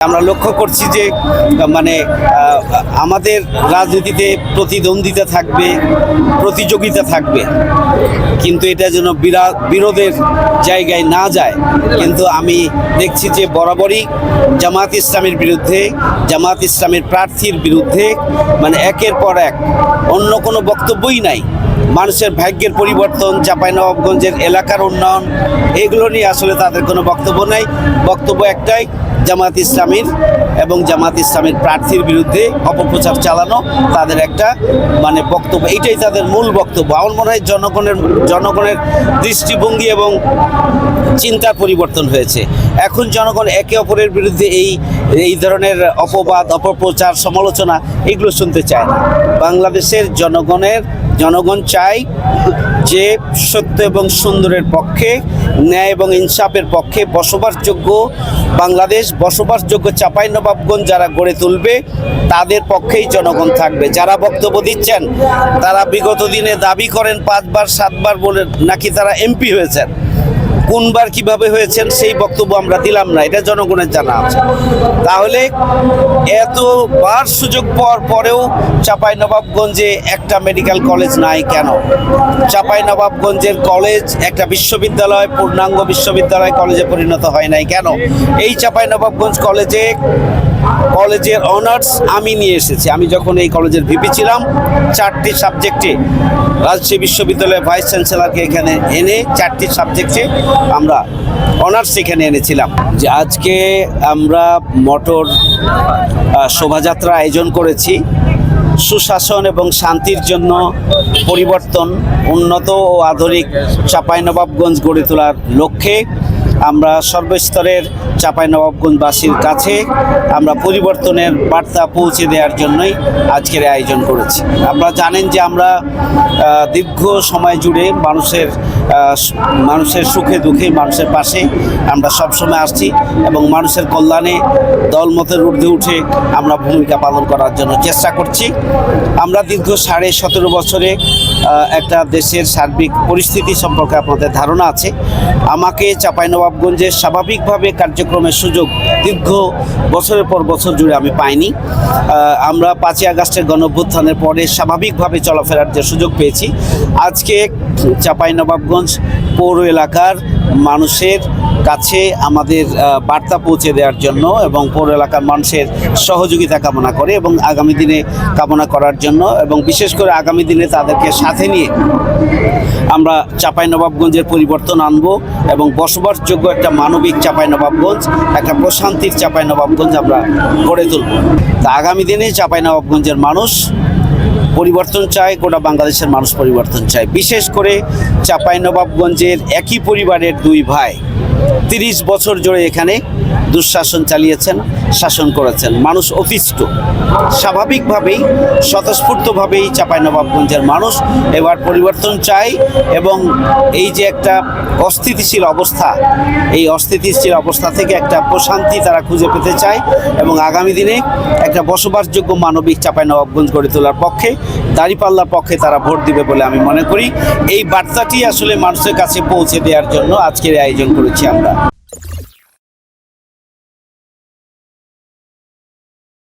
আমরা লক্ষ্য করছি যে মানে আমাদের রাজনীতিতে প্রতিদ্বন্দ্বিতা থাকবে, প্রতিযোগিতা থাকবে। কিন্তু এটা যেন বিরা- বিরোধের জায়গায় না যায়। কিন্তু আমি দেখছি যে বরাবরই জামাত ইসলামের বিরুদ্ধে জামাত ইসলামের প্রার্থীর বিরুদ্ধে মানে একের পর এক অন্য কোনো বক্তব্যই নাই। মানুষের ভাগ্যের পরিবর্তন, চাঁপাইনবাবগঞ্জের এলাকার উন্নয়ন, এগুলো নিয়ে আসলে তাদের কোনো বক্তব্য নাই। বক্তব্য একটাই জামাত ইসলামীর এবং জামাত ইসলামের প্রার্থীর বিরুদ্ধে অপপ্রচার চালানো, তাদের একটা মানে বক্তব্য, এইটাই তাদের মূল বক্তব্য। আমার মনে হয় জনগণের জনগণের দৃষ্টিভঙ্গি এবং চিন্তার পরিবর্তন হয়েছে। এখন জনগণ একে অপরের বিরুদ্ধে এই এই ধরনের অপবাদ, অপপ্রচার, সমালোচনা, এগুলো শুনতে চায় না। বাংলাদেশের জনগণের জনগণ চাই যে সত্য এবং সুন্দরের পক্ষে, ন্যায় এবং ইনসাফের পক্ষে বসবাসযোগ্য বাংলাদেশ, বসবাসযোগ্য চাপাইনবাবগঞ্জ যারা গড়ে তুলবে, তাদের পক্ষেই জনগণ থাকবে। যারা বক্তব্য দিচ্ছেন, তারা বিগত দিনে দাবি করেন, পাঁচবার, সাতবার বলে নাকি তারা এমপি হয়েছেন। কোনবার কীভাবে হয়েছেন সেই বক্তব্য আমরা দিলাম না, এটা জনগণের জানা আছে। তাহলে এতবার সুযোগ পাওয়ার পরেও চাপাই নবাবগঞ্জে একটা মেডিকেল কলেজ নাই কেন? চাপাই নবাবগঞ্জের কলেজ একটা বিশ্ববিদ্যালয়, পূর্ণাঙ্গ বিশ্ববিদ্যালয় কলেজে পরিণত হয় নাই কেন? এই চাপাই নবাবগঞ্জ কলেজে কলেজের অনার্স আমি নিয়ে এসেছি। আমি যখন এই কলেজের ভিপি ছিলাম, চারটি সাবজেক্টে রাজশাহী বিশ্ববিদ্যালয়ের ভাইস চ্যান্সেলারকে এখানে এনে চারটি সাবজেক্টে আমরা অনার্স এখানে এনেছিলাম। যে আজকে আমরা মোটর শোভাযাত্রা আয়োজন করেছি। সুশাসন এবং শান্তির জন্য পরিবর্তন, উন্নত ও আধুনিক চাঁপাইনবাবগঞ্জ গড়ে তোলার লক্ষ্যে আমরা সর্বস্তরের চাঁপাইনবাবগঞ্জবাসীর কাছে আমরা পরিবর্তনের বার্তা পৌঁছে দেওয়ার জন্যই আজকের আয়োজন করেছি। আপনারা জানেন যে আমরা দীর্ঘ সময় জুড়ে মানুষের মানুষের সুখে দুঃখে মানুষের পাশে আমরা সবসময় আসছি এবং মানুষের কল্যাণে দলমতের ঊর্ধ্বে উঠে আমরা ভূমিকা পালন করার জন্য চেষ্টা করছি। আমরা দীর্ঘ সাড়ে সতেরো বছরে একটা দেশের সার্বিক পরিস্থিতি সম্পর্কে আপনাদের ধারণা আছে। আমাকে চাঁপাইনবাবগঞ্জের স্বাভাবিকভাবে কার্যক্রমের সুযোগ দীর্ঘ বছরের পর বছর জুড়ে আমি পাইনি। আমরা পাঁচই আগস্টের গণভ্যুত্থানের পরে স্বাভাবিকভাবে চলাফেরার যে সুযোগ পেয়েছি। আজকে চাপাই নবাবগঞ্জ পৌর এলাকার মানুষের কাছে আমাদের বার্তা পৌঁছে দেওয়ার জন্য এবং পৌর এলাকার মানুষের সহযোগিতা কামনা করে এবং আগামী দিনে কামনা করার জন্য এবং বিশেষ করে আগামী দিনে তাদেরকে সাথে নিয়ে আমরা চাঁপাইনবাবগঞ্জের পরিবর্তন আনব এবং বসবাসযোগ্য একটা মানবিক চাঁপাইনবাবগঞ্জ, একটা প্রশান্তির চাঁপাইনবাবগঞ্জ আমরা গড়ে তুলব। তা আগামী দিনে চাঁপাইনবাবগঞ্জের মানুষ পরিবর্তন চায়, গোটা বাংলাদেশের মানুষ পরিবর্তন চায়। বিশেষ করে চাঁপাইনবাবগঞ্জের একই পরিবারের দুই ভাই তিরিশ বছর জুড়ে এখানে দুঃশাসন চালিয়েছেন, শাসন করেছেন। মানুষ অতিষ্ঠ। স্বাভাবিকভাবেই, স্বতঃস্ফূর্তভাবেই চাপাই চাঁপাইনবাবগঞ্জের মানুষ এবার পরিবর্তন চায় এবং এই যে একটা অস্থিতিশীল অবস্থা, এই অস্থিতিশীল অবস্থা থেকে একটা প্রশান্তি তারা খুঁজে পেতে চায় এবং আগামী দিনে একটা বসবাসযোগ্য মানবিক চাপাই চাঁপাইনবাবগঞ্জ গড়ে তোলার পক্ষে, দাঁড়িপাল্লার পক্ষে তারা ভোট দিবে বলে আমি মনে করি। এই বার্তাটি আসলে মানুষের কাছে পৌঁছে দেওয়ার জন্য আজকের আয়োজন করেছি আমরা।